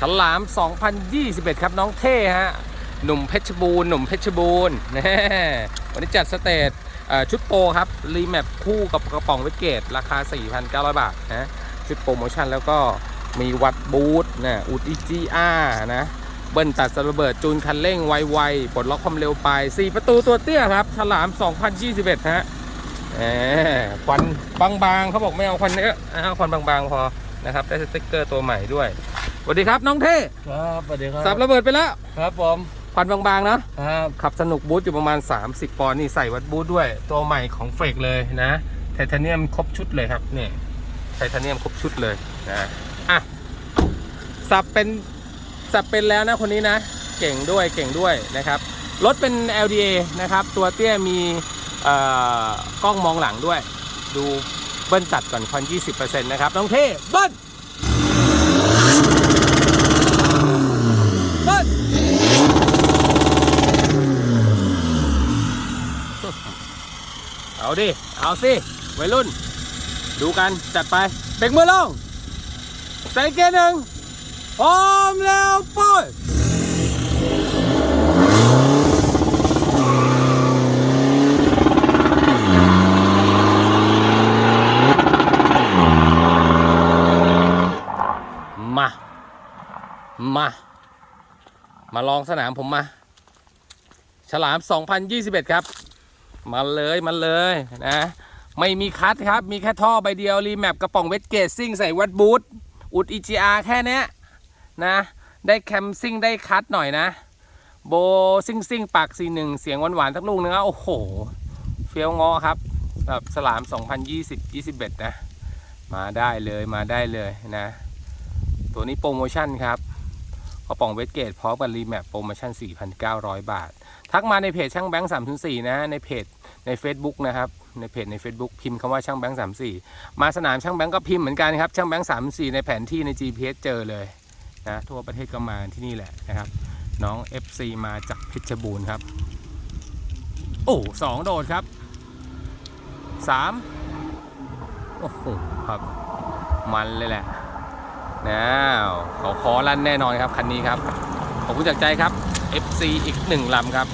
ฉลาม 2021 ครับน้องเท่ฮะ หนุ่มเพชรบูรณ์หนุ่มเพชรบูรณ์น่วันนี้จัดสเตจชุดโปรครับ รีแมปคู่กับกระป๋องเวทเกต ราคา 4,900 บาทนะชุดโปรโมชั่นแล้วก็มีวัดบูทนะอุดอีจีอานะ เบิ้ลตัดสระเบิดจูนคันเร่งไวๆปลดล็อกความเร็วไป 4 ประตูตัวเตี้ยครับ ฉลาม 2021 ฮะแหมควันบางๆเขาบอกไม่เอาควันเยอะเอาควันบางๆพอนะครับ ได้สติ๊กเกอร์ตัวใหม่ด้วย สวัสดีครับน้องเท่ครับสวัสดีครับสับระเบิดไปแล้ว ครับผมควันบางๆเนอะครับขับสนุกบูทอยู่ประมาณ 30 ปอนด์นี่ใส่วัดบูทด้วย ตัวใหม่ของเฟกเลยนะไทเทเนียมครบชุดเลยครับนี่ไทเทเนียมครบชุดเลยนะอะสับเป็นสับเป็นแล้วนะคนนี้นะ เก่งด้วยเก่งด้วยนะครับรถเป็น LDA นะครับ ตัวเตี้ยมีเอ่อกล้องมองหลังด้วย ดูเบิ้ลตัดก่อนควัน20%นะครับน้องเท่เบิ้ล เอาดิ เอาสิวัยรุ่น ดูกัน จัดไปเบรกมือลง ใส่เกียร์หนึ่งพร้อมแล้วปุ้ยมา มา มาลองสนามผมมา ฉลาม 2021 ครับ มาเลยมาเลยนะ ไม่มีคัทครับ มีแค่ท่อใบเดียวรีแมปกระป๋องเวทเกตซิ่งใส่วัดบูทอุด EGR แค่เนี้ยนะ ได้แคมซิ่งได้คัทหน่อยนะ โบซิ่งซิ่งปากสีหนึ่งเสียงหวานๆสักลูกนึงนะโอ้โห เฟี้ยวงอครับแบบสลาม 2020 21 นะ มาได้เลยมาได้เลยนะ ตัวนี้โปรโมชั่นครับ กระป๋องเวทเกตพร้อมกับรีแมปโปรโมชั่น 4,900 บาท ทักมาในเพจช่างแบงค์304นะในเพจใน Facebook นะครับในเพจใน Facebook พิมพ์คำว่าช่างแบงค์34 มาสนามช่างแบงค์ก็พิมพ์เหมือนกันครับช่างแบงค์34 ในแผนที่ใน GPS เจอเลยนะทั่วประเทศก็มาที่นี่แหละนะครับ น้อง FC มาจากเพชรบูรณ์ครับ โอ้สองโดดครับสามโอ้โหครับ มันเลยแหละ นะเขาขอลั่นแน่นอนครับคันนี้ครับ ขอบคุณจากใจครับ FC อีกหนึ่งลำครับ